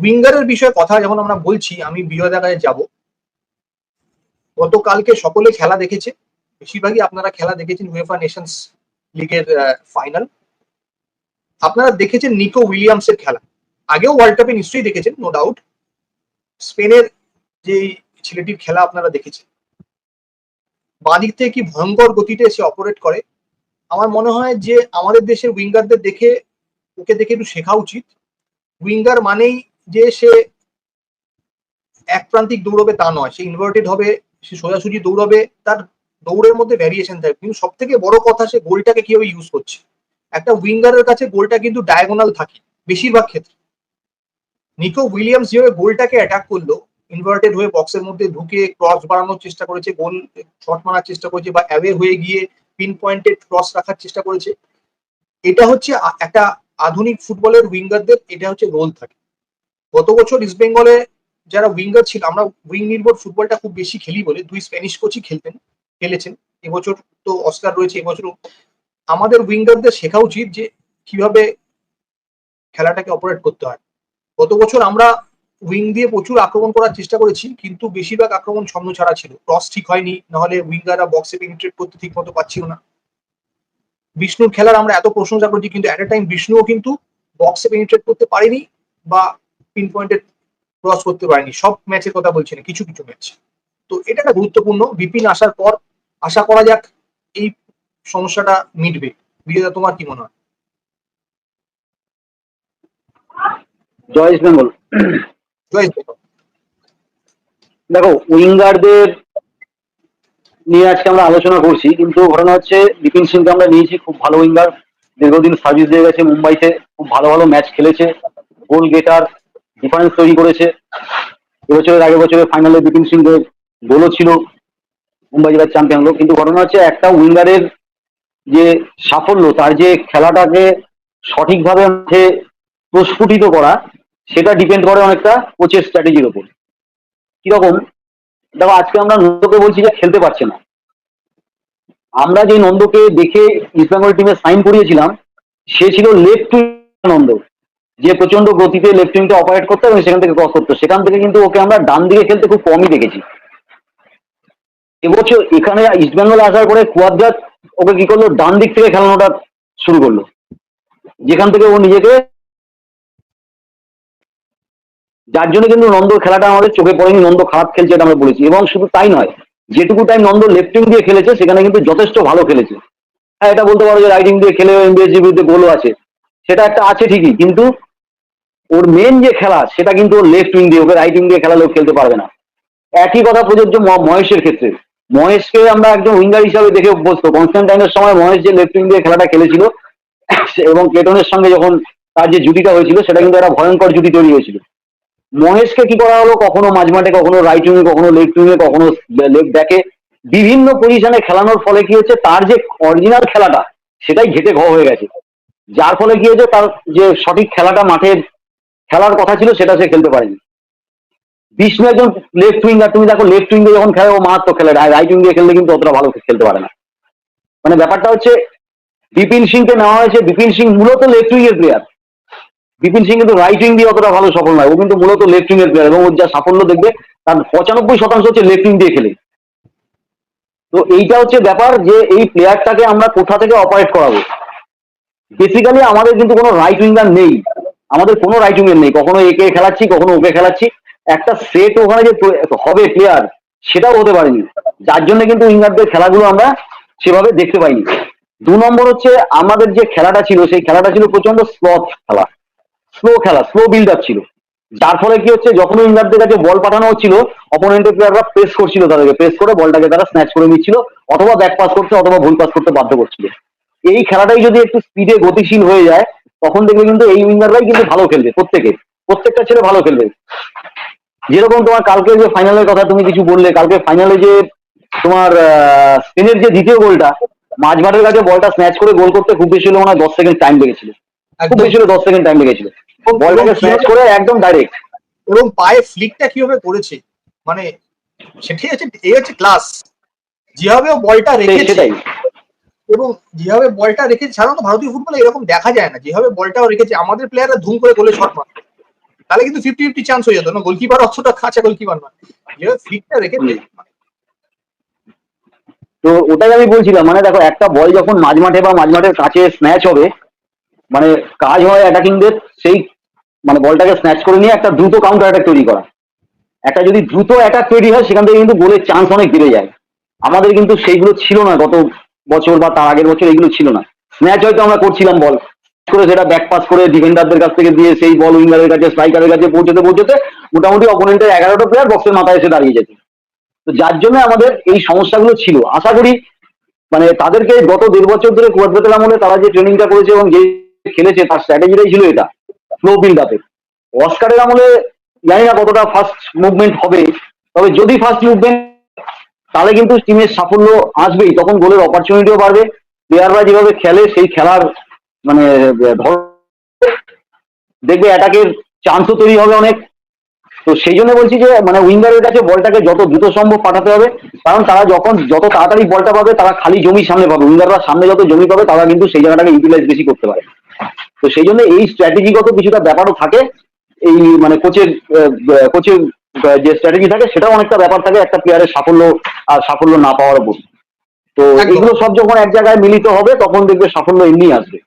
উইঙ্গারের বিষয়ে কথা যখন আমরা বলছি, আমি বিজয় কাছে যাব। গতকালকে সকলে খেলা দেখেছে। বেশিরভাগই আপনারা খেলা দেখেছেন উয়েফা নেশনস লিগের ফাইনাল আপনারা দেখেছেন নিকো উইলিয়ামসের খেলা। আগেও ওয়ার্ল্ড কাপে নিশ্চয়ই দেখেছেন নো ডাউট স্পেনের যে ছেলেটির খেলা আপনারা দেখেছেন। বাঁদিক থেকে কি ভয়ঙ্কর গতিতে সে অপারেট করে। আমার মনে হয় যে আমাদের দেশের উইঙ্গারদের দেখে, ওকে দেখে একটু শেখা উচিত। উইঙ্গার মানেই যে সে এক প্রান্তিক দৌড়বে তা নয়, সে ইনভার্টেড হবে, সে সোজাসুজি দৌড়বে, তার দৌড়ের মধ্যে ভ্যারিয়েশন থাকবে কিন্তু সব থেকে বড় কথা, সে গোলটাকে কীভাবে ইউজ করছে? একটা উইঙ্গারের কাছে গোলটা কিন্তু ডায়াগোনাল থাকে, বেশিরভাগ ক্ষেত্রে। নিকো উইলিয়ামস যেভাবে গোলটাকে অ্যাটাক করল ইনভার্টেড হয়ে বক্সের মধ্যে ঢুকে ক্রস বাড়ানোর চেষ্টা করেছে, গোল শট মারার চেষ্টা করেছে বা অ্যাওয়ে হয়ে গিয়ে পিন পয়েন্টেড ক্রস রাখার চেষ্টা করেছে। এটা হচ্ছে একটা আধুনিক ফুটবলের উইঙ্গারদের এটা হচ্ছে রোল থাকে। গত বছর ইস্ট বেঙ্গলে যারা উইঙ্গার ছিল, আমরা উইং নির্ভর ফুটবলটা খুব বেশি খেলি বলে। দুই স্প্যানিশ কোচই খেলতেন, খেলেছেন। এবছর তো অস্কার রয়েছে, এবছর আমাদের উইঙ্গারদের শেখা উচিত যে কীভাবে খেলাটাকে অপারেট করতে হয়। গত বছর আমরা উইং দিয়ে প্রচুর আক্রমণ করার চেষ্টা করেছি, কিন্তু বেশিরভাগ আক্রমণ ছন্দ ছাড়া ছিল। ক্রস ঠিক হয়নি, নাহলে উইঙ্গাররা বক্সে পেনিট্রেট করতে ঠিক মতো পাচ্ছিল না। বিষ্ণুর খেলার আমরা এত প্রশংসা করছি, কিন্তু অ্যাট এ টাইম বিষ্ণুও কিন্তু বক্সে পেনিট্রেট করতে পারেনি বা পিন পয়েন্টে ক্রস করতে পারেনি। সব ম্যাচের কথা বলছি না কিছু কিছু ম্যাচ তো এটা একটা গুরুত্বপূর্ণ। বিপিন আসার পর আশা করা যাক এই সমস্যাটা মিটবে। বিজয়দা তোমার কি মনে হয়? জয় ইস্ট বেঙ্গল। জয় হিন্দ। দেখো উইঙ্গারদের নিয়ে আজকে আমরা আলোচনা করছি কিন্তু ঘটনা হচ্ছে বিপিন সিংকে আমরা নিয়েছি খুব ভালো উইঙ্গার। দীর্ঘদিন সার্ভিস দিয়ে গেছে মুম্বাইতে খুব ভালো ভালো ম্যাচ খেলেছে। গোল গেটার ডিফারেন্স তৈরি করেছে। এবছরের আগের বছরের ফাইনালে বিপিন সিংয়ের গোলও ছিল মুম্বাই জেলার চ্যাম্পিয়ন হলো। কিন্তু ঘটনা হচ্ছে একটা উইঙ্গারের যে সাফল্য, তার যে খেলাটাকে সঠিকভাবে মাঠে প্রস্ফুটিত করা, সেটা ডিপেন্ড করে অনেকটা কোচের স্ট্র্যাটেজির ওপর। কীরকম? দেখো, আজকে আমরা নন্দকে বলছি যে খেলতে পারছে না। আমরা যে নন্দকে দেখে ইস্ট বেঙ্গল টিমে সাইন করিয়েছিলাম, সে ছিল লেফট উইং নন্দ। যে প্রচণ্ড গতিতে লেফট উইংটা অপারেট করতো এবং সেখান থেকে ক্রস করতো। সেখান থেকে কিন্তু ওকে আমরা ডান দিকে খেলতে খুব কমই দেখেছি। এবছর এখানে ইস্ট বেঙ্গল আসার পরে কুয়াদ্রাত ওকে কি করল? ডান দিক থেকে খেলানোটা শুরু করল। যেখান থেকে ও নিজেকে যার জন্য কিন্তু নন্দ খেলাটা আমাদের চোখে পড়েনি, নন্দ খারাপ খেলছে এটা আমরা বলেছি। এবং শুধু তাই নয়, যেটুকু টাইম নন্দ লেফটিং দিয়ে খেলেছে, সেখানে কিন্তু যথেষ্ট ভালো খেলেছে। হ্যাঁ এটা বলতে পারো যে রাইটিং দিয়ে খেলে এমবিএসজির বিরুদ্ধে গোলও আছে। সেটা একটা আছে ঠিকই, কিন্তু ওর মেন যে খেলা, সেটা কিন্তু ওর লেফট উইং দিয়ে, ওকে রাইট উইং দিয়ে খেলালে ও খেলতে পারবে না। একই কথা প্রযোজ্য মহেশের ক্ষেত্রে। মহেশকে আমরা একজন উইঙ্গার হিসাবে দেখে অভ্যস্ত। কনস্ট্যান্টাইনের সময় মহেশ যে লেফট উইং দিয়ে খেলাটা খেলেছিল, এবং ক্লেটনের সঙ্গে যখন তার যে জুটিটা হয়েছিল, সেটা কিন্তু একটা ভয়ঙ্কর জুটি তৈরি হয়েছিল। মহেশকে কি করা হলো? কখনো মাঝমাঠে, কখনো রাইট উইংয়ে কখনো লেফট উইংয়ে কখনো লেফট ব্যাকে বিভিন্ন পজিশনে খেলানোর ফলে কি হচ্ছে? তার যে অরিজিনাল খেলাটা, সেটাই ঘেটে ঘ হয়ে গেছে। যার ফলে কি হয়েছে? তার যে সঠিক খেলাটা মাঠে খেলার কথা ছিল, সেটা সে খেলতে পারেনি। বিষ্ণু একজন লেফট উইঙ্গার তুমি দেখো লেফট উইং যখন খেলে, ও মারাত্মক খেলে। রাইট উইং দিয়ে খেললে কিন্তু অতটা ভালো খেলতে পারে না। মানে ব্যাপারটা হচ্ছে, বিপিন সিংকে নেওয়া হয়েছে। বিপিন সিং মূলত লেফট উইং এর প্লেয়ার বিপিন সিং কিন্তু রাইট উইং দিয়ে অতটা ভালো সফল নয়। ও কিন্তু মূলত লেফট উইং এর প্লেয়ার এবং ওর যা সাফল্য দেখবে, তার পঁচানব্বই শতাংশ হচ্ছে লেফট উইং দিয়ে খেলে। তো এইটা হচ্ছে ব্যাপার যে, এই প্লেয়ারটাকে আমরা কোথা থেকে অপারেট করাবো? বেসিক্যালি আমাদের কিন্তু কোনো রাইট উইঙ্গার নেই। আমাদের কোনো রাইট উইঙ্গার নেই। কখনো একে খেলাচ্ছি, কখনো ওকে খেলাচ্ছি। একটা সেট ওখানে যে হবে প্লেয়ার সেটাও হতে পারেনি। যার জন্য কিন্তু উইঙ্গারদের খেলাগুলো আমরা সেভাবে দেখতে পাইনি। দু নম্বর হচ্ছে আমাদের যে খেলাটা ছিল, সেই খেলাটা ছিল প্রচণ্ড স্লথ খেলা। স্লো খেলা স্লো বিল্ড আপ ছিল। যার ফলে কি হচ্ছে, যখন উইঙ্গারদের কাছে বল পাঠানো হচ্ছিল অপোনেন্টের প্লেয়াররা প্রেস করছিল তাদেরকে। প্রেস করে বলটাকে তারা স্ন্যাচ করে নিচ্ছিল, অথবা ব্যাক পাস করতে অথবা ভুল পাস করতে বাধ্য করছিল। এই খেলাটাই যদি একটু স্পিডে গতিশীল হয়ে যায় তখন দেখবে কিন্তু এই উইঙ্গাররাই কিন্তু ভালো খেলবে প্রত্যেকে। প্রত্যেকটা ছেলে ভালো খেলবে। যেরকম তোমার কালকে যে ফাইনালের কথা তুমি কিছু বললে কালকে ফাইনালে যে তোমার স্পেনের যে দ্বিতীয় গোলটা মাঝমাঠের কাছে বলটা স্ন্যাচ করে গোল করতে খুব বেশি হলে মনে হয় দশ সেকেন্ড টাইম লেগেছিল। খুব বেশি হলে দশ সেকেন্ড টাইম লেগেছিল। বলটাকে স্ন্যাচ করে একদম ডাইরেক্ট এবং পায়ে ফ্লিকটা কীভাবে করেছে? মানে সেটি হচ্ছে এ হচ্ছে ক্লাস যেভাবে ও বলটা রেখেছে। সেটাই। এবং যেভাবে বলটা রেখেছে সাধারণত ভারতীয় ফুটবলে এরকম দেখা যায় না। যেভাবে বলটাও রেখেছে আমাদের প্লেয়াররা ধুম করে গোলে শট মারে। তাহলে কিন্তু ফিফটি ফিফটি চান্স হয়ে যেত না? গোলকিপার অতটা কাঁচা গোলকিপার না যেভাবে ফিটটা রেখেছে তো ওটাই আমি বলছিলাম মানে দেখো একটা বল যখন মাঝ মাঠে বা মাঝ মাঠের কাছে স্ন্যাচ হবে মানে কাজ হয় অ্যাটাকিংদের সেই মানে বলটাকে স্ন্যাচ করে নিয়ে একটা দ্রুত কাউন্টার অ্যাটাক তৈরি করা। একটা যদি দ্রুত অ্যাটাক তৈরি হয় সেখান থেকে কিন্তু গোলের চান্স অনেক বেড়ে যায়। আমাদের কিন্তু সেইগুলো ছিল না গত বছর বা তার আগের বছর এগুলো ছিল না। স্ন্যাচ হয়তো আমরা করছিলাম বল করে সেটা ব্যাক পাস করে ডিফেন্ডারদের কাছ থেকে দিয়ে সেই বল উইঙ্গারের কাছে স্ট্রাইকারের কাছে পৌঁছতে পৌঁছতে মোটামুটি অপোনেন্টের এগারোটা প্লেয়ার বক্সের মাথায় এসে দাঁড়িয়ে যেত। তো যার জন্য আমাদের এই সমস্যাগুলো ছিল। আশা করি মানে তাদেরকে গত দেড় বছর ধরে কুয়াদ্রেতের আমলে তারা যে ট্রেনিংটা করেছে এবং যে খেলেছে, তার স্ট্র্যাটেজিটাই ছিল এটা ফ্লো বিল্ড আপে অস্কারের আমলে জানি না কতটা ফার্স্ট মুভমেন্ট হবে, তবে যদি ফার্স্ট মুভমেন্ট তাহলে কিন্তু টিমের সাফল্য আসবেই। তখন গোলের অপরচুনিটিও বাড়বে। প্লেয়াররা যেভাবে খেলে, সেই খেলার মানে ধর দেখবে অ্যাটাকের চান্সও তৈরি হবে অনেক। তো সেই জন্য বলছি যে মানে উইঙ্গারের কাছে বলটাকে যত দ্রুত সম্ভব পাঠাতে হবে। কারণ তারা যখন যত তাড়াতাড়ি বলটা পাবে, তারা খালি জমি সামনে পাবে। উইঙ্গাররা সামনে যত জমি পাবে, তারা কিন্তু সেই জায়গাটাকে ইউটিলাইজ বেশি করতে পারে। তো সেই জন্য এই স্ট্র্যাটেজিগত কিছুটা ব্যাপারও থাকে। এই মানে কোচের কোচের যে স্ট্র্যাটেজি থাকে সেটাও অনেকটা ব্যাপার থাকে একটা প্লেয়ারের সাফল্য আর সাফল্য না পাওয়ার উপর। তো এগুলো সব যখন এক জায়গায় মিলিত হবে তখন দেখবে সাফল্য এমনি আসবে।